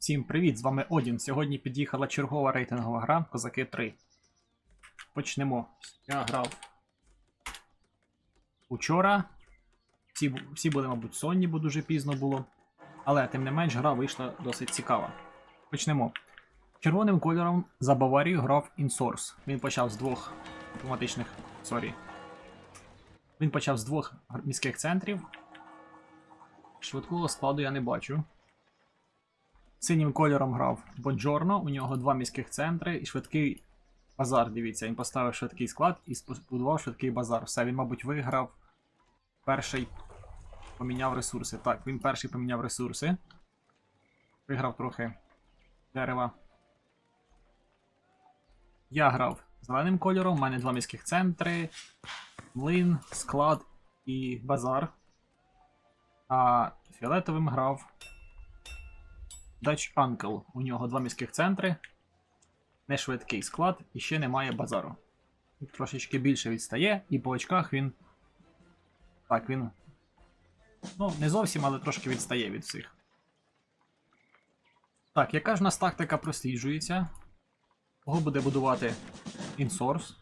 Всім привіт, з вами Одін. Сьогодні під'їхала чергова рейтингова гра Козаки 3. Почнемо. Я грав учора. Всі, всі були, мабуть, сонні, бо дуже пізно було. Але тим не менш гра вийшла досить цікава. Почнемо. Червоним кольором за Баварію грав Інсорс. Він почав з двох автоматичних. Сорі. Він почав з двох міських центрів. Швидкого складу я не бачу. Синім кольором грав Бонджорно, у нього два міських центри і швидкий базар. Дивіться, він поставив швидкий склад і збудував швидкий базар. Все, він, мабуть, виграв. Перший поміняв ресурси. Так, він перший поміняв ресурси. Виграв трохи дерева. Я грав зеленим кольором, у мене два міських центри, млин, склад і базар. А фіолетовим грав Dutch Uncle. У нього два міських центри, нешвидкий склад і ще немає базару. Трошечки більше відстає, і по очках він. Так, він. Ну, не зовсім, але трошки відстає від всіх. Так, яка ж у нас тактика просліджується? Кого буде будувати InSource?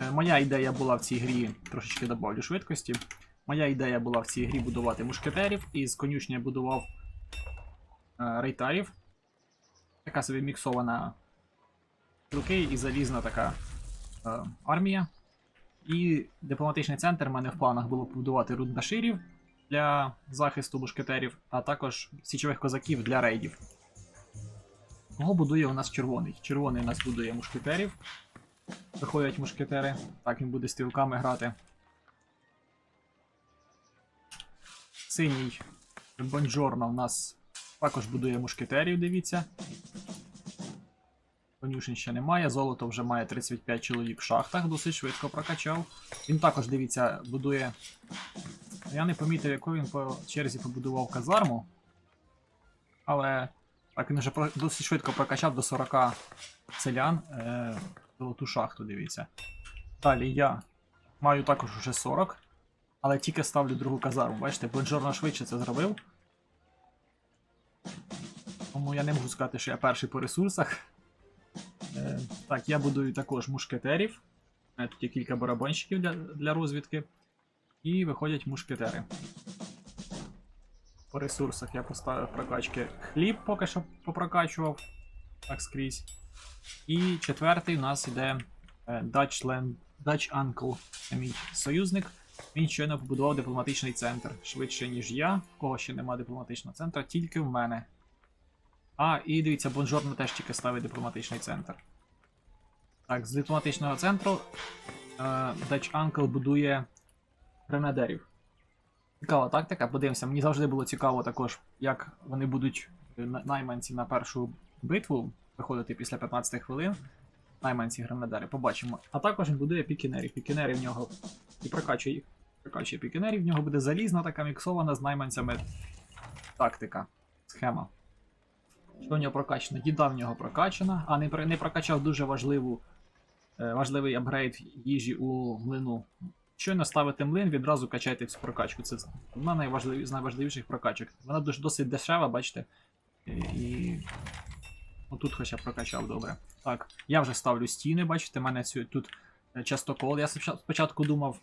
Е, Моя ідея була в цій грі, трошечки добавлю швидкості. Моя ідея була в цій грі будувати мушкетерів, і з конюшні я будував рейтарів. Така собі міксована руки і залізна така е, армія. І дипломатичний центр в мене в планах було побудувати рундаширів для захисту мушкетерів, а також січових козаків для рейдів. Кого будує у нас червоний? Червоний у нас будує мушкетерів. Виходять мушкетери. Так, він буде стрілками грати. Синій Бонджорно у нас також будує мушкетерів, дивіться. Конюшень ще немає, золото вже має 35 чоловік в шахтах, досить швидко прокачав. Він також, дивіться, будує. Я не помітив, яку він по черзі побудував казарму. Але так він вже досить швидко прокачав до 40 селян е, золоту шахту, дивіться. Далі я маю також уже 40, але тільки ставлю другу казарму. Бачите, Бонжорно швидше це зробив. Тому я не можу сказати, що я перший по ресурсах. Е, так, я будую також мушкетерів. Е, Тут є кілька барабанщиків для, для розвідки. І виходять мушкетери. По ресурсах я поставив прокачки хліб, поки що попрокачував. Так скрізь. І четвертий у нас іде е, Dutch, Land, Dutch Uncle, мій союзник. Він щойно побудував дипломатичний центр. Швидше, ніж я. В кого ще немає дипломатичного центру, тільки в мене. А, і дивіться, Бонжорно теж тільки ставить дипломатичний центр. Так, з дипломатичного центру е, Dutch Uncle будує гренадерів. Цікава тактика, подивимося. Мені завжди було цікаво також, як вони будуть найманці на першу битву виходити після 15 хвилин. Найманці гренадери, побачимо. А також він будує пікінерів. Пікінери в нього і прокачує їх. Прокачує пікінерів, в нього буде залізна така міксована з найманцями тактика, схема. Що в нього прокачано? Їда в нього прокачана, а не, не прокачав дуже важливу, е, важливий апгрейд їжі у млину. Щойно ставите млин, відразу качайте всю прокачку. Це одна найважливі, з найважливіших прокачок. Вона дуже досить дешева, бачите. І. і... Отут хоча б прокачав добре. Так, я вже ставлю стіни, бачите, в мене цю, тут е, частокол. Я спочатку думав.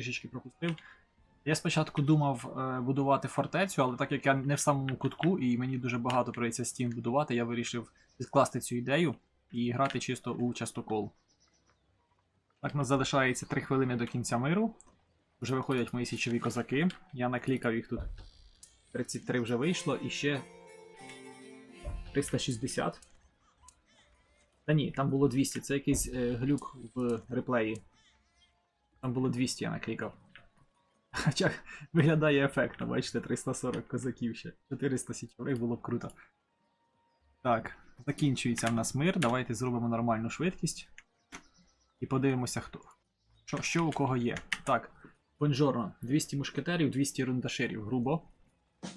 Трішечки пропустив. Я спочатку думав е, будувати фортецю, але так як я не в самому кутку і мені дуже багато прийдеться стін будувати, я вирішив відкласти цю ідею і грати чисто у частокол. Так, нас залишається 3 хвилини до кінця миру. Вже виходять мої січові козаки. Я наклікав їх тут. 33 вже вийшло і ще 360. Та ні, там було 200. Це якийсь е, глюк в реплеї. Там було 200, я наклікав. Хоча виглядає ефектно, бачите, 340 козаків ще. 400 січових було б круто. Так, закінчується в нас мир. Давайте зробимо нормальну швидкість. І подивимося, хто. Що, що у кого є. Так, Бонжорно, 200 мушкетерів, 200 рундаширів, грубо.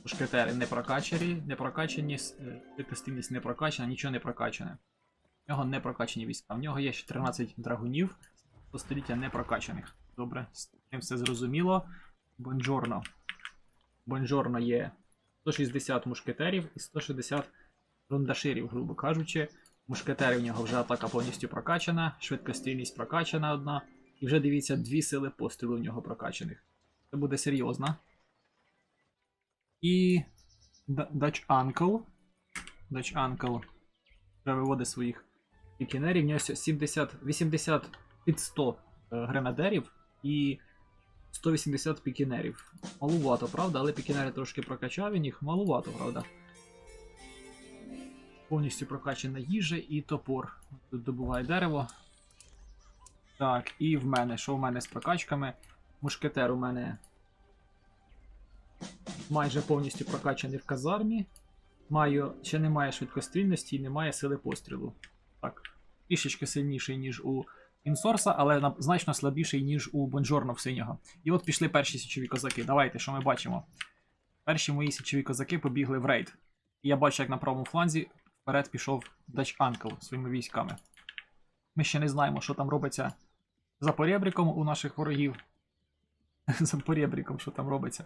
Мушкетери не прокачані, не прокачані, швидкостинність не прокачана, нічого не прокачане. В нього не прокачані війська. В нього є ще 13 драгунів, по століття не прокачаних. Добре, з цим все зрозуміло. Бонджорно. Бонджорно є 160 мушкетерів і 160 рундаширів, грубо кажучи. Мушкетери в нього вже атака повністю прокачана, швидкострільність прокачана одна. І вже дивіться, дві сили пострілу в нього прокачаних. Це буде серйозно. І Dutch Uncle. Dutch Uncle вже виводить своїх пікінерів. У нього 70, 80 під 100 е, гренадерів і 180 пікінерів. Малувато, правда, але пікінери трошки прокачав він їх. Малувато, правда. Повністю прокачана їжа і топор. Тут добуває дерево. Так, і в мене. Що в мене з прокачками? Мушкетер у мене майже повністю прокачаний в казармі. Маю, ще немає швидкострільності і немає сили пострілу. Так, трішечки сильніший, ніж у Інсорса, але значно слабіший, ніж у Бонжорно в синього. І от пішли перші січові козаки. Давайте, що ми бачимо? Перші мої січові козаки побігли в рейд. І я бачу, як на правому фланзі вперед пішов Dutch Uncle своїми військами. Ми ще не знаємо, що там робиться за поребриком у наших ворогів. за поребриком, що там робиться.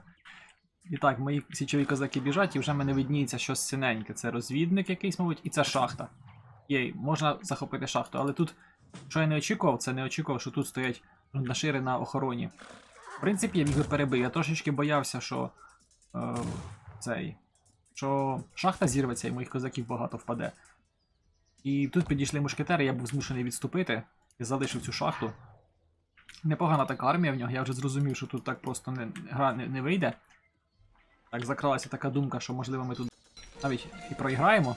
І так, мої січові козаки біжать, і вже мене видніється щось синеньке. Це розвідник якийсь, мабуть, і це шахта. Єй, можна захопити шахту, але тут, що я не очікував, це не очікував, що тут стоять нашири на охороні. В принципі, я міг би перебив. Я трошечки боявся, що е, цей. Що шахта зірветься і моїх козаків багато впаде. І тут підійшли мушкетери, я був змушений відступити і залишив цю шахту. Непогана така армія в нього, я вже зрозумів, що тут так просто не, гра не, не вийде. Так, закралася така думка, що можливо ми тут навіть і проіграємо.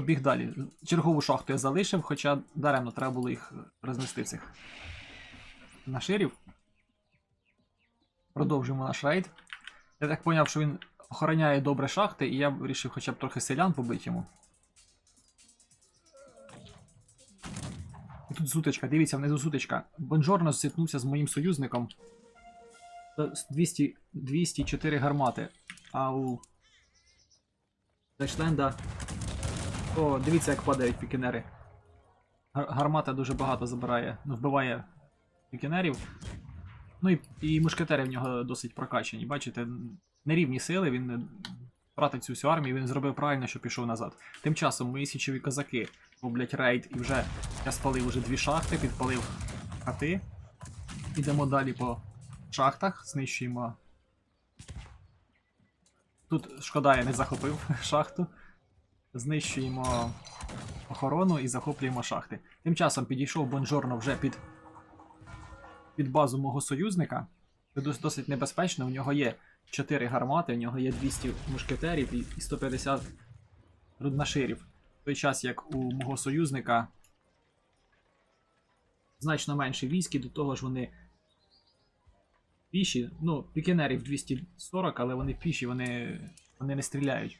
Побіг далі. Чергову шахту я залишив, хоча даремно треба було їх рознести цих наширів. Продовжуємо наш рейд. Я так зрозумів, що він охороняє добре шахти, і я вирішив хоча б трохи селян побити йому. І тут сутичка, дивіться, внизу сутичка. Бонжорно зіткнувся з моїм союзником. 200, 204 гармати. А у Дайшленда. О, дивіться, як падають пікінери. Гармата дуже багато забирає, ну, вбиває пікінерів. Ну і, і мушкетери в нього досить прокачані. Бачите, нерівні сили, він втратить цю всю армію, він зробив правильно, що пішов назад. Тим часом мої січові козаки роблять рейд і вже я спалив уже дві шахти, підпалив хати. Ідемо далі по шахтах, знищуємо. Тут шкода, я не захопив шахту. Знищуємо охорону і захоплюємо шахти. Тим часом підійшов Бонжорно вже під, під базу мого союзника. Це досить небезпечно. У нього є 4 гармати, у нього є 200 мушкетерів і і 150 руднаширів. В той час як у мого союзника значно менше військ, і до того ж вони піші. Ну, пікінерів 240, але вони піші, вони, вони не стріляють.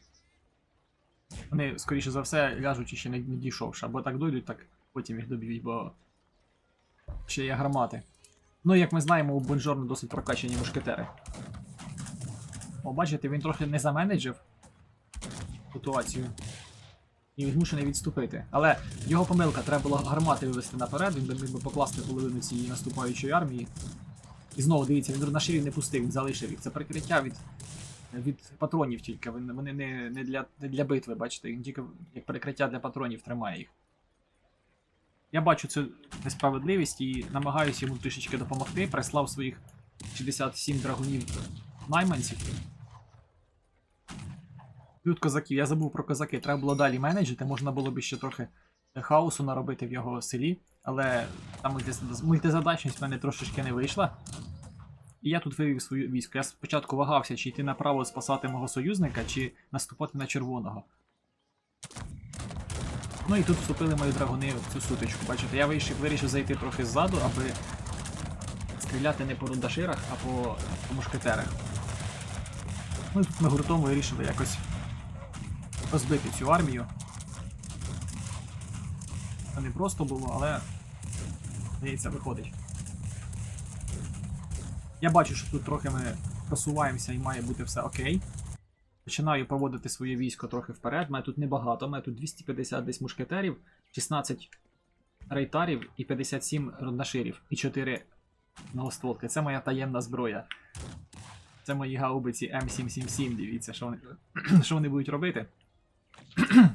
Вони, скоріше за все, ляжуть ще не, дійшовши. Або так дойдуть, так потім їх доб'ють, бо ще є гармати. Ну, як ми знаємо, у Бонжорно досить прокачані мушкетери. О, бачите, він трохи не заменеджив ситуацію. І він змушений відступити. Але його помилка, треба було гармати вивести наперед, він би міг би покласти половину цієї наступаючої армії. І знову дивіться, він на наширів не пустив, він залишив їх. Це прикриття від, від патронів тільки. Вони не, не, для, не для битви, бачите, тільки як прикриття для патронів тримає їх. Я бачу цю несправедливість і намагаюся йому трішечки допомогти. Прислав своїх 67 драгунів найманців. Тут козаків, я забув про козаки, треба було далі менеджити, можна було б ще трохи хаосу наробити в його селі, але там мультизадачність в мене трошечки не вийшла. І я тут вивів свою військо. Я спочатку вагався, чи йти направо спасати мого союзника, чи наступати на червоного. Ну і тут вступили мої драгуни в цю сутичку. Бачите, я вирішив, вирішив зайти трохи ззаду, аби стріляти не по рундаширах, а по, по мушкетерах. Ну і тут ми гуртом вирішили якось розбити цю армію. Це не просто було, але здається, виходить. Я бачу, що тут трохи ми просуваємося і має бути все окей. Починаю проводити своє військо трохи вперед. Мене тут небагато, мене тут 250 десь мушкетерів, 16 рейтарів і 57 руднаширів, і 4 многостволки. Це моя таємна зброя. Це мої гаубиці М777, дивіться, що вони, що вони будуть робити.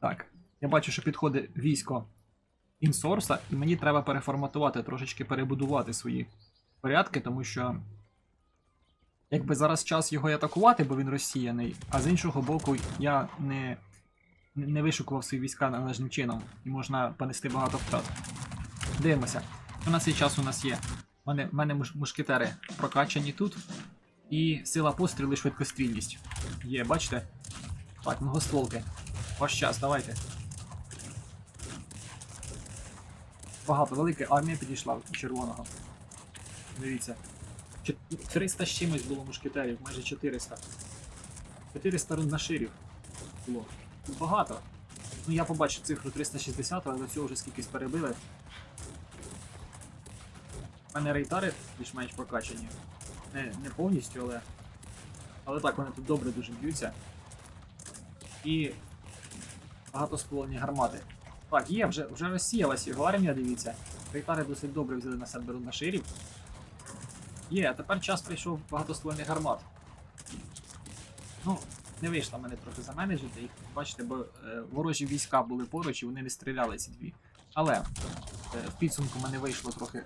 так, я бачу, що підходить військо інсорса, і мені треба переформатувати, трошечки перебудувати свої порядки, тому що. Якби зараз час його і атакувати, бо він розсіяний, а з іншого боку, я не, не вишукував свої війська належним чином, і можна понести багато втрат. Дивимося. У нас є час у нас є. У мене, мене муш- мушкетери прокачані тут. І сила пострілу і швидкострільність. Є, бачите? Так, многостволки. Ваш час, давайте. Багато, велика армія підійшла червоного. Дивіться. 300 з чимось було мушкетерів, майже 400. 400 рунаширів було. Тут багато. Ну я побачив цифру 360, але до цього вже скількись перебили. У мене рейтари більш-менш прокачані. Не, не повністю, але. Але так, вони тут добре дуже б'ються. І багатоствольні гармати. Так, є, вже, вже розсіялась його армія, дивіться. Рейтари досить добре взяли на себе рунаширів. Є, а тепер час прийшов багатоствольних гармат. Ну, не вийшло мене трохи заменеджити їх. Бачите, бо е, ворожі війська були поруч і вони не стріляли ці дві. Але е, в підсумку мене вийшло трохи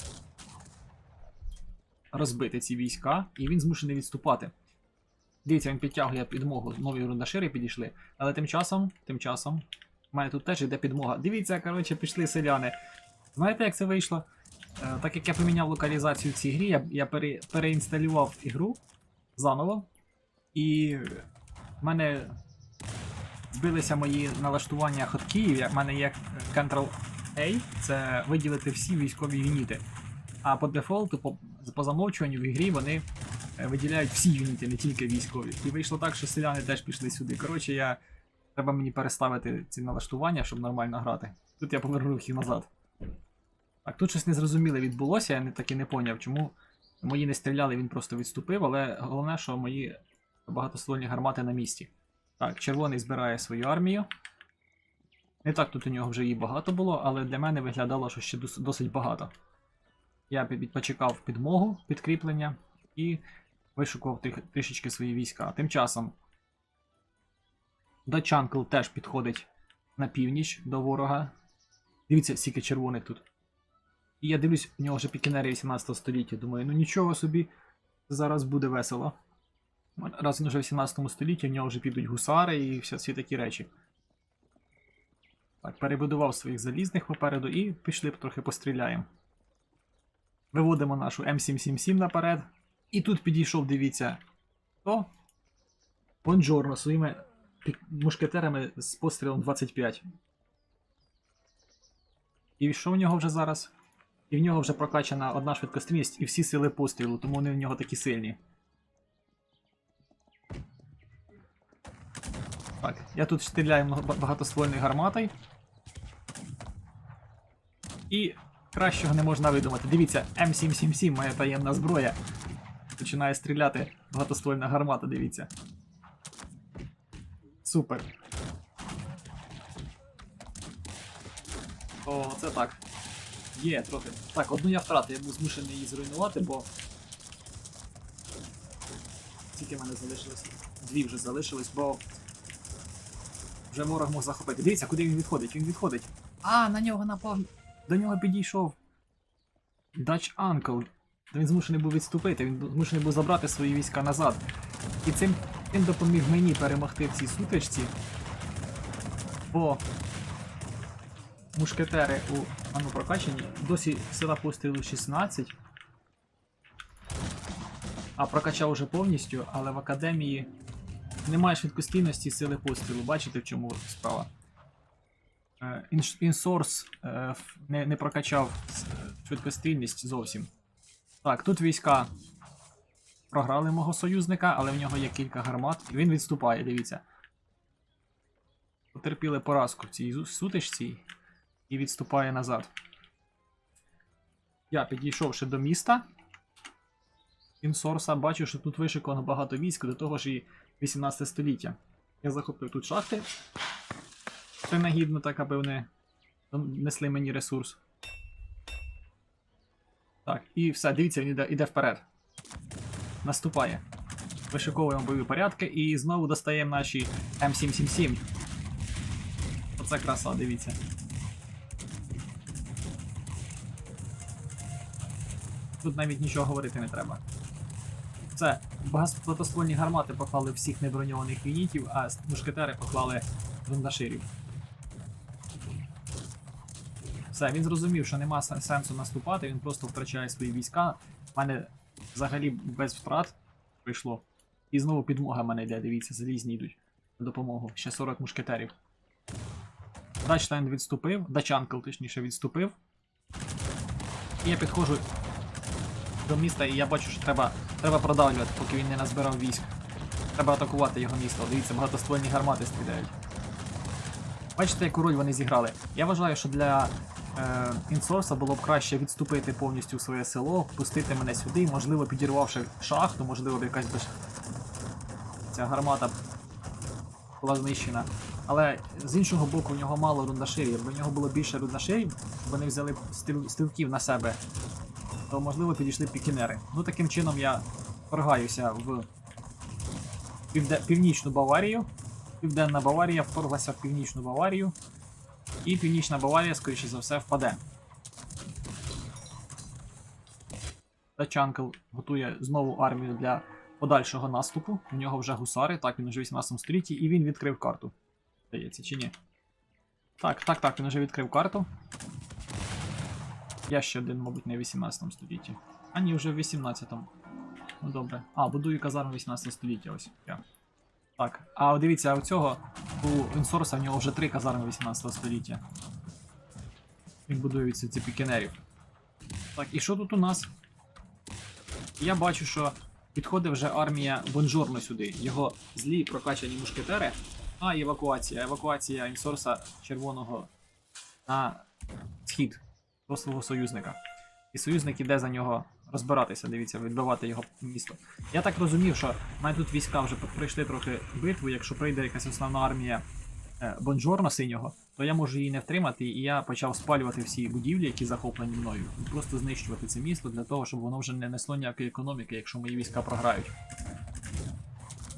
розбити ці війська, і він змушений відступати. Дивіться, він підтягує підмогу, нові рундашири підійшли. Але тим часом, тим часом, в мене тут теж йде підмога. Дивіться, коротше, пішли селяни. Знаєте, як це вийшло? Е, Так як я поміняв локалізацію в цій грі, я, я пере, переінсталював ігру заново. І в мене збилися мої налаштування хоткіїв. В мене є Ctrl-A, це виділити всі військові юніти. А по дефолту, по, по замовчуванню в ігрі вони е, виділяють всі юніти, не тільки військові. І вийшло так, що селяни теж пішли сюди. Коротше, я. Треба мені переставити ці налаштування, щоб нормально грати. Тут я повернув їх назад. Так, тут щось незрозуміле відбулося, я не, так і не поняв, чому мої не стріляли, він просто відступив, але головне, що мої багатоствольні гармати на місці. Так, червоний збирає свою армію. Не так тут у нього вже її багато було, але для мене виглядало, що ще досить багато. Я почекав підмогу, підкріплення і вишукував трішечки свої війська. Тим часом Дачанкл теж підходить на північ до ворога. Дивіться, скільки червоних тут. І я дивлюсь, у нього вже пікінери 18 століття. Думаю, ну нічого собі, зараз буде весело. Раз він вже в 18 столітті, в нього вже підуть гусари і всі, такі речі. Так, перебудував своїх залізних попереду і пішли трохи постріляємо. Виводимо нашу М777 наперед. І тут підійшов, дивіться, хто? Бонджорно своїми мушкетерами з пострілом 25. І що в нього вже зараз? І в нього вже прокачана одна швидкострільність і всі сили пострілу, тому вони в нього такі сильні. Так, я тут стріляю багатоствольною гарматою. І кращого не можна видумати. Дивіться, М777, моя таємна зброя. Починає стріляти багатоствольна гармата, дивіться. Супер. О, це так. Є, трохи. Так, одну я втратив, я був змушений її зруйнувати, бо. Скільки в мене залишилось? Дві вже залишилось, бо. Вже ворог мог захопити. Дивіться, куди він відходить. Він відходить. А, на нього напав. До нього підійшов. Dutch Uncle. Він змушений був відступити, він змушений був забрати свої війська назад. І цим він допоміг мені перемогти в цій сутичці. Бо мушкетери у ану прокачані. Досі сила пострілу 16. А прокачав уже повністю, але в академії немає швидкостійності сили пострілу. Бачите, в чому справа? Е, Інсорс е, не, не прокачав с- швидкострільність зовсім. Так, тут війська програли мого союзника, але в нього є кілька гармат. І він відступає, дивіться. Потерпіли поразку в цій сутичці і відступає назад. Я підійшовши до міста. Інсорса бачу, що тут вишиковано багато військ, до того ж і 18 століття. Я захопив тут шахти. Принагідно так, аби вони несли мені ресурс. Так, і все, дивіться, він іде, іде вперед. наступає. Вишиковуємо бойові порядки і знову достаємо наші М777. Оце краса, дивіться. Тут навіть нічого говорити не треба. Це багатоствольні гармати поклали всіх неброньованих юнітів, а мушкетери поклали рундаширів. Все, він зрозумів, що нема сенсу наступати, він просто втрачає свої війська. У мене взагалі без втрат прийшло. І знову підмога мене йде, дивіться, залізні йдуть на допомогу. Ще 40 мушкетерів. Дачленд відступив, Дачанкл, точніше, відступив. І я підходжу до міста, і я бачу, що треба, треба продавлювати, поки він не назбирав військ. Треба атакувати його місто. Дивіться, багатоствольні гармати стріляють. Бачите, яку роль вони зіграли. Я вважаю, що для е, інсорса було б краще відступити повністю в своє село, пустити мене сюди, можливо, підірвавши шахту, можливо, б якась би ця гармата була знищена. Але з іншого боку, в нього мало рундаширів. Якби в нього було більше рундаширів, вони взяли стрілків на себе, то можливо підійшли пікінери. Ну таким чином я вторгаюся в півде- північну Баварію. Південна Баварія вторглася в північну Баварію. І північна Баварія, скоріше за все, впаде. Тачанкл готує знову армію для подальшого наступу. У нього вже гусари, так, він уже в 18 столітті, і він відкрив карту. Здається, чи ні? Так, так, так, він вже відкрив карту. Я ще один, мабуть, не в 18 столітті. А ні, вже в 18-му. Ну добре. А, будую казарму 18 століття, ось. Я. Так. А дивіться, а у цього у Інсорса в нього вже три казарми 18 століття. Він будує від ці пікінерів. Так, і що тут у нас? Я бачу, що підходить вже армія Бонжорно сюди. Його злі прокачані мушкетери. А, евакуація. Евакуація Інсорса червоного на схід до свого союзника. І союзник іде за нього розбиратися, дивіться, відбивати його місто. Я так розумів, що мене тут війська вже пройшли трохи битву. Якщо прийде якась основна армія е, Бонжорно синього, то я можу її не втримати, і я почав спалювати всі будівлі, які захоплені мною, і просто знищувати це місто для того, щоб воно вже не несло ніякої економіки, якщо мої війська програють.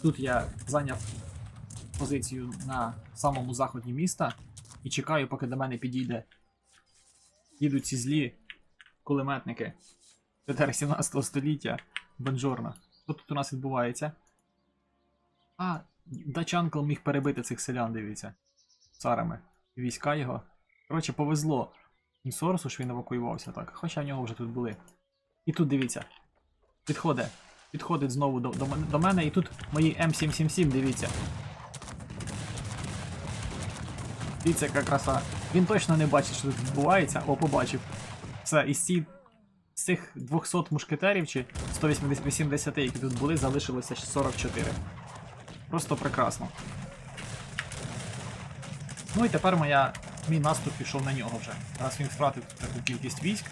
Тут я зайняв позицію на самому заході міста і чекаю, поки до мене підійде. Їдуть ці злі кулеметники. Тетер 17 століття Бонжорно. Що тут у нас відбувається? А, Дачанкл міг перебити цих селян, дивіться. Царами. Війська його. Коротше, повезло Інсорсу, що він евакуювався так. Хоча в нього вже тут були. І тут дивіться. Підходить. Підходить знову до, до, до мене, і тут мої М777, дивіться. Дивіться, яка краса. Він точно не бачить, що тут відбувається. О, побачив. Все, із ці з цих 200 мушкетерів чи 180, які тут були, залишилося ще 44. Просто прекрасно. Ну і тепер моя, мій наступ пішов на нього вже. Раз він втратив таку кількість військ,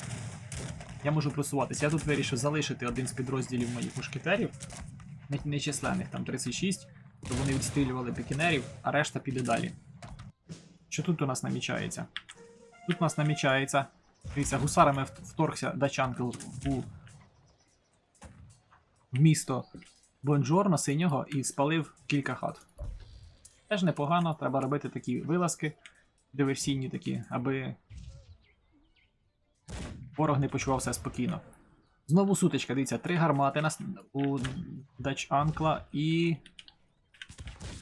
я можу просуватися. Я тут вирішив залишити один з підрозділів моїх мушкетерів, не- нечисленних, там 36, щоб вони відстрілювали пікінерів, а решта піде далі. Що тут у нас намічається? Тут у нас намічається Дивіться, гусарами вторгся Дачанкл у місто Бонжорно синього і спалив кілька хат. Теж непогано, треба робити такі вилазки диверсійні такі, аби ворог не почував себе спокійно. Знову сутичка, дивіться, три гармати у Дачанкла і.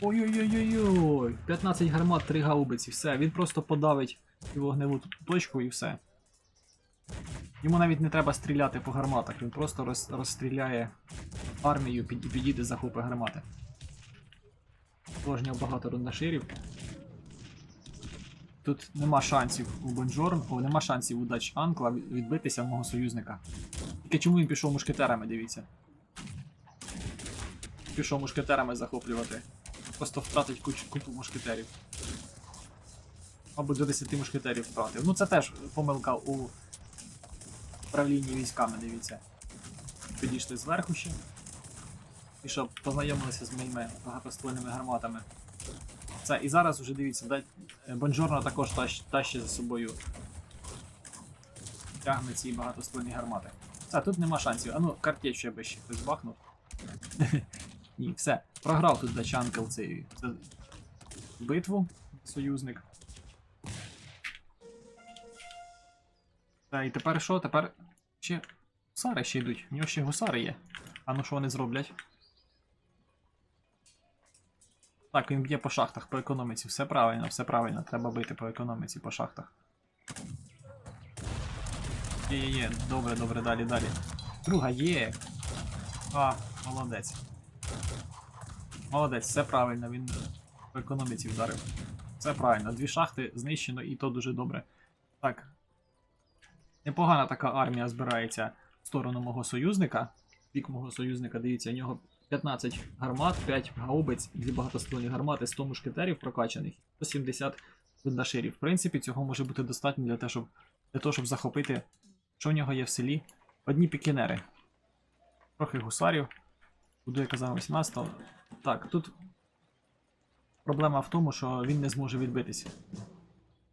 Ой-ой-ой-ой-ой! 15 гармат, 3 гаубиці, все, він просто подавить цю вогневу точку і все. Йому навіть не треба стріляти по гарматах, він просто роз, розстріляє армію під, і підійде захопи гармати. Тож багато рундаширів. Тут нема шансів у Бонжорн, о, нема шансів у Дач Анкла відбитися мого союзника. Тільки чому він пішов мушкетерами, дивіться. Пішов мушкетерами захоплювати. Просто втратить куч, купу мушкетерів. Мабуть, до 10 мушкетерів втратив. Ну це теж помилка у управлінні військами, дивіться. Підійшли зверху ще. І щоб познайомилися з моїми багатоствольними гарматами. Це і зараз вже дивіться, да, Бонжорно також тащ, тащить за собою. Тягне ці багатоствольні гармати. Це тут нема шансів. А ну, картечь ще би ще хтось бахнув. Ні, все. Програв тут Дачанкл цей це, битву, союзник. Та і тепер що? Тепер ще гусари ще йдуть. У нього ще гусари є. А ну що вони зроблять? Так, він б'є по шахтах, по економіці. Все правильно, все правильно. Треба бити по економіці, по шахтах. Є, є, є. Добре, добре, далі, далі. Друга є. А, молодець. Молодець, все правильно, він по економіці вдарив. Все правильно. Дві шахти знищено, і то дуже добре. Так. Непогана така армія збирається в сторону мого союзника. Бік мого союзника, дивіться, у нього 15 гармат, 5 гаубиць, 2 багатоствольні гармати, 100 мушкетерів прокачаних, 170 бендаширів. В принципі, цього може бути достатньо для того, щоб, для того, щоб захопити, що в нього є в селі. Одні пікінери. Трохи гусарів. Буду я казав 18 Так, тут проблема в тому, що він не зможе відбитися.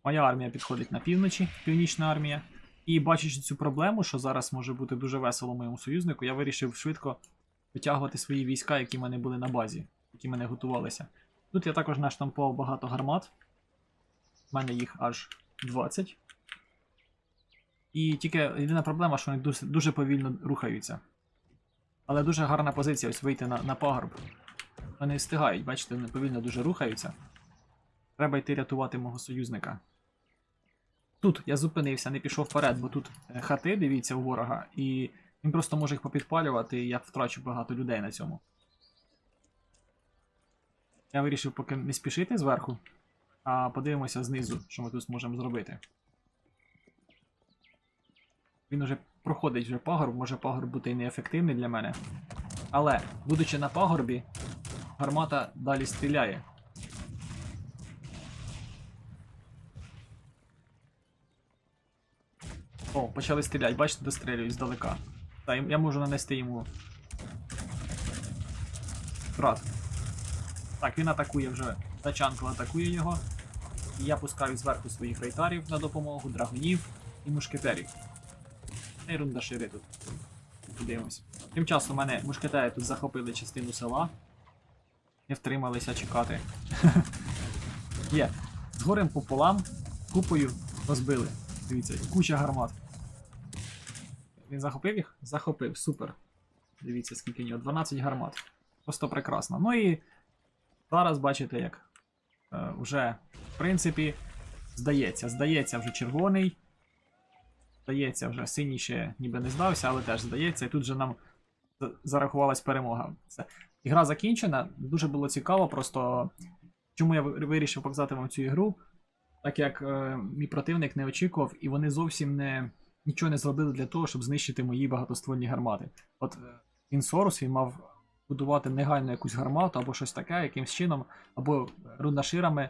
Моя армія підходить на півночі, північна армія. І бачачи цю проблему, що зараз може бути дуже весело моєму союзнику, я вирішив швидко витягувати свої війська, які в мене були на базі, які в мене готувалися. Тут я також наштампував багато гармат. У мене їх аж 20. І тільки єдина проблема, що вони дуже, повільно рухаються. Але дуже гарна позиція ось вийти на, на пагорб. Вони встигають, бачите, вони повільно дуже рухаються. Треба йти рятувати мого союзника. Тут я зупинився, не пішов вперед, бо тут е, хати, дивіться, у ворога, і він просто може їх попідпалювати, і я втрачу багато людей на цьому. Я вирішив поки не спішити зверху, а подивимося знизу, що ми тут зможемо зробити. Він уже проходить вже пагорб, може пагорб бути і неефективний для мене. Але, будучи на пагорбі, гармата далі стріляє. О, почали стріляти, бачите, дострілюють здалека. Та я можу нанести йому. Втрат. Так, він атакує вже. Тачанко атакує його. І я пускаю зверху своїх рейтарів на допомогу, драгунів і мушкетерів. Й тут. Подивимось. Тим часом мене мушкетери тут захопили частину села. Не втрималися чекати. Є. З горем пополам, купою розбили. Дивіться, куча гармат. Він захопив їх? Захопив, супер. Дивіться, скільки нього. 12 гармат. Просто прекрасно. Ну і зараз бачите, як е, вже, в принципі, здається, здається вже червоний. Здається, вже синій ще ніби не здався, але теж здається. І тут же нам за- зарахувалась перемога. Це. Ігра закінчена. Дуже було цікаво, просто чому я вирішив показати вам цю ігру. Так як е, мій противник не очікував, і вони зовсім не, нічого не зробили для того, щоб знищити мої багатоствольні гармати. От е, Інсорус він мав будувати негайно якусь гармату або щось таке, якимсь чином, або руднаширами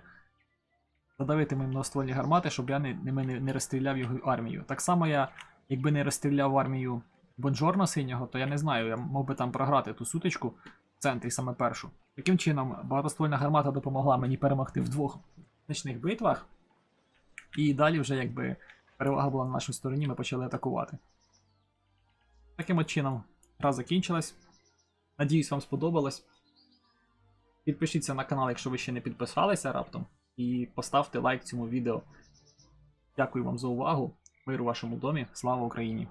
задавити мої многоствольні гармати, щоб я не, не, не, розстріляв його армію. Так само я, якби не розстріляв армію Бонжорно синього, то я не знаю, я мог би там програти ту сутичку центрі саме першу. Таким чином, багатоствольна гармата допомогла мені перемогти в двох нічних битвах. І далі вже якби перевага була на нашій стороні, ми почали атакувати. Таким от чином, гра закінчилась. Надіюсь, вам сподобалось. Підпишіться на канал, якщо ви ще не підписалися раптом. І поставте лайк цьому відео. Дякую вам за увагу. Мир у вашому домі. Слава Україні!